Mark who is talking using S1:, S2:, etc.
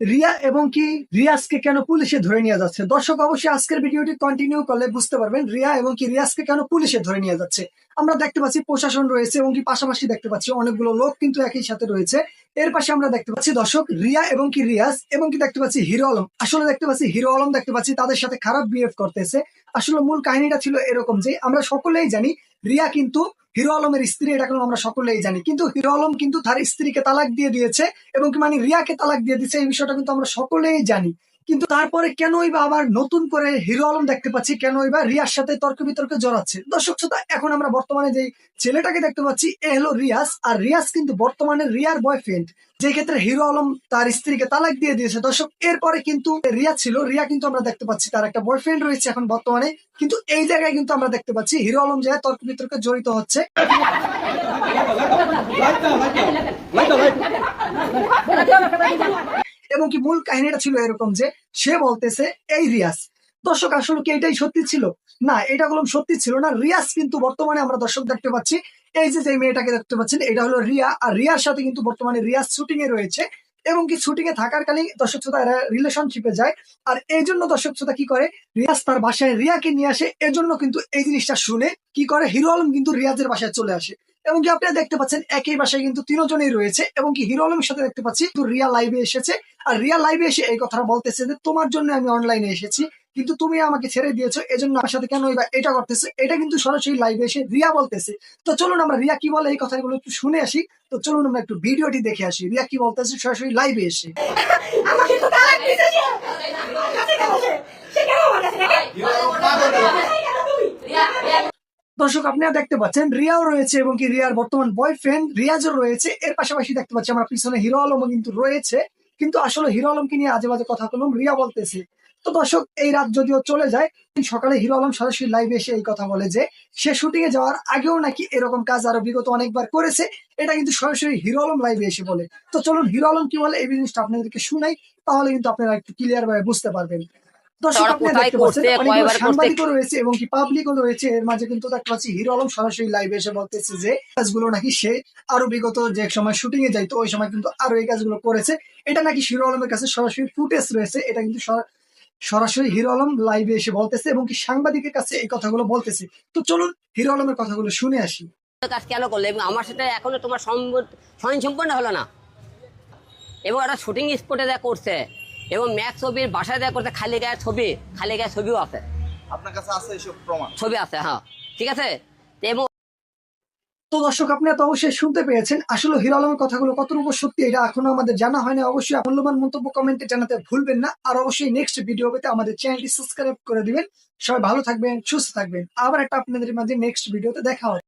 S1: রিয়া এবং কি রিয়াজকে কেন পুলিশে ধরে নিয়ে যাচ্ছে? দর্শক, অবশ্যই আজকের ভিডিওটি কন্টিনিউ করলে বুঝতে পারবেন রিয়া এবং কি রিয়াজকে কেন পুলিশে ধরে নিয়ে যাচ্ছে। আমরা দেখতে পাচ্ছি প্রশাসন রয়েছে এবং কি পাশাপাশি দেখতে পাচ্ছি অনেকগুলো লোক কিন্তু একই সাথে রয়েছে। এর পাশে আমরা দেখতে পাচ্ছি দর্শক, রিয়া এবং কি রিয়াজ এবং কি দেখতে পাচ্ছি হিরো আলম। আসলে দেখতে পাচ্ছি হিরো আলম দেখতে পাচ্ছি তাদের সাথে খারাপ বিহেভ করতেছে। আসলে মূল কাহিনীটা ছিল এরকম যে আমরা সকলেই জানি রিয়া কিন্তু হিরো আলমের স্ত্রী, এটা কিন্তু আমরা সকলেই জানি। কিন্তু হিরো আলম কিন্তু তার স্ত্রীকে তালাক দিয়ে দিয়েছে এবং কি মানে রিয়াকে তালাক দিয়ে দিয়েছে এই বিষয়টা কিন্তু আমরা সকলেই জানি। কিন্তু তারপরে কেনই বা আবার নতুন করে হিরো আলম দেখতে পাচ্ছি কেনই বা রিয়ার সাথে তর্ক বিতর্কে জড়াচ্ছে দর্শক শ্রোতা এখন আমরা বর্তমানে যে ছেলেটাকে দেখতে পাচ্ছি এ হলো রিয়াজ আর রিয়াজ কিন্তু বর্তমানে রিয়ার বয়ফ্রেন্ড যে ক্ষেত্রে হিরো আলম তার স্ত্রীকে তালাক দিয়ে দিয়েছে দর্শক এরপরে কিন্তু রিয়া ছিল রিয়া কিন্তু আমরা দেখতে পাচ্ছি তার একটা বয়ফ্রেন্ড রয়েছে এখন বর্তমানে কিন্তু এই জায়গায় কিন্তু আমরা দেখতে পাচ্ছি হিরো আলম যে তর্ক বিতর্কে জড়িত হচ্ছে এবং কি মূল কাহিনীটা ছিল এরকম যে, সে বলতেছে, এই রিয়াজ, দর্শক, আসলে কি এটাই সত্যি ছিল? না, এটা বললাম সত্যি ছিল না। রিয়াজ কিন্তু বর্তমানে আমরা দর্শক দেখতে পাচ্ছি, এই যে যে মেয়েটাকে দেখতে পাচ্ছেন, এটা হলো রিয়া। আর রিয়ার সাথে কিন্তু বর্তমানে রিয়াজ শুটিং এ রয়েছে এবং কি শুটিং এ থাকার কালীন দর্শক শ্রোতা এরা রিলেশনশিপে যায়। আর এই জন্য দর্শক শ্রোতা কি করে? রিয়াজ তার বাসায় রিয়াকে নিয়ে আসে। এজন্য কিন্তু এই জিনিসটা শুনে কি করে? হিরো আলম কিন্তু রিয়াজের বাসায় চলে আসে। এবং কি আপনারা দেখতে পাচ্ছেন একই বাসায় কিন্তু তিনজনেই রয়েছে এবং কি হিরো আলমের সাথে দেখতে পাচ্ছি তো রিয়া লাইভে এসেছে। আর রিয়া লাইভে এসে এই কথাটা বলতেছে যে তোমার জন্য আমি অনলাইনে এসেছি কিন্তু তুমি আমাকে ছেড়ে দিয়েছ এজন্য আমার সাথে কেন এবার এটা করতেছে? এটা কিন্তু সরাসরি লাইভে এসে রিয়া বলতেছে। তো চলুন আমরা রিয়া কি বলে এই কথাগুলো একটু শুনে আসি। তো চলুন আমরা একটু ভিডিওটি দেখে আসি রিয়া কি বলতেছে সরাসরি লাইভে এসে।
S2: আমাকে তো তালাক দিয়েছে সে। কেন সে? সে কেন আমার কাছে থাকে? কোথায় গেলো তুমি?
S1: দর্শক, আপনারা দেখতে পাচ্ছেন, রিয়াও রয়েছে এবং কি রিয়ার বর্তমান বয়ফ্রেন্ড রিয়াজও রয়েছে। এর পাশাপাশি দেখতে পাচ্ছি আমরা পিছনে হিরো আলমও কিন্তু রয়েছে। কিন্তু আসলে হিরো আলমকে নিয়ে আজে বাজে কথা বললাম, রিয়া বলতেছে। তো দর্শক, এই রাত যদিও চলে যায় সকালে হিরো আলম সরাসরি লাইভে এসে এই কথা বলে যে, সে শুটিং এ যাওয়ার আগেও নাকি এরকম কাজ আরও বিগত অনেকবার করেছে। এটা কিন্তু সরাসরি হিরো আলম লাইভে এসে বলে। তো চলুন, হিরো আলম কি বলে? এই জিনিসটা আপনাদেরকে শুনাই, তাহলে কিন্তু আপনারা একটু ক্লিয়ার ভাবে বুঝতে পারবেন।
S3: তারা কোথায় করছে, কয়বার করছে?
S1: রয়েছে এবং কি পাবলিকও রয়েছে। এর মাঝে কিন্তু দেখতে পাচ্ছি হিরো আলম সরাসরি লাইভে এসে বলতেছে যে কাজগুলো নাকি সে আরও বিগত যে সময় শুটিং এ যাইতো ওই সময় কিন্তু আরও এই কাজগুলো করেছে। এটা নাকি হিরো আলমের কাছে সরাসরি ফুটেজ রয়েছে এটা কিন্তু সরাসরি হিরো আলম লাইভে এসে বলতেছে এবং কি সাংবাদিকের কাছে এই কথাগুলো বলতেছে। তো চলুন হিরো আলমের কথাগুলো শুনে আসি।
S3: কাজ কেন করলে? এবং আমার সাথে এখনও তোমার স্বয়ং সম্পূর্ণ হলো না? এবং একটা শুটিং স্পটে দেয়া করছে এবং ম্যাক্স ছবির বাসায় দেয়া করছে খালি গায়ে ছবি খালি গায়ে ছবিও আছে।
S4: আপনার কাছে আছে এইসব প্রমাণ?
S3: ছবি আছে হ্যাঁ। ঠিক আছে? তো এবং
S1: তো দর্শক আপনি তো অবশ্যই শুনতে পেয়েছেন। আসলে হিরো আলমের কথাগুলো কতটুকু সত্যি এটা এখনও আমাদের জানা হয়নি। অবশ্যই মূল্যবান মন্তব্য কমেন্টে জানাতে ভুলবেন না। আর অবশ্যই নেক্সট ভিডিও পেতে আমাদের চ্যানেলটি সাবস্ক্রাইব করে দিবেন। সবাই ভালো থাকবেন সুস্থ থাকবেন। আবার একটা আপনাদের মাঝে নেক্সট ভিডিওতে দেখা হবে।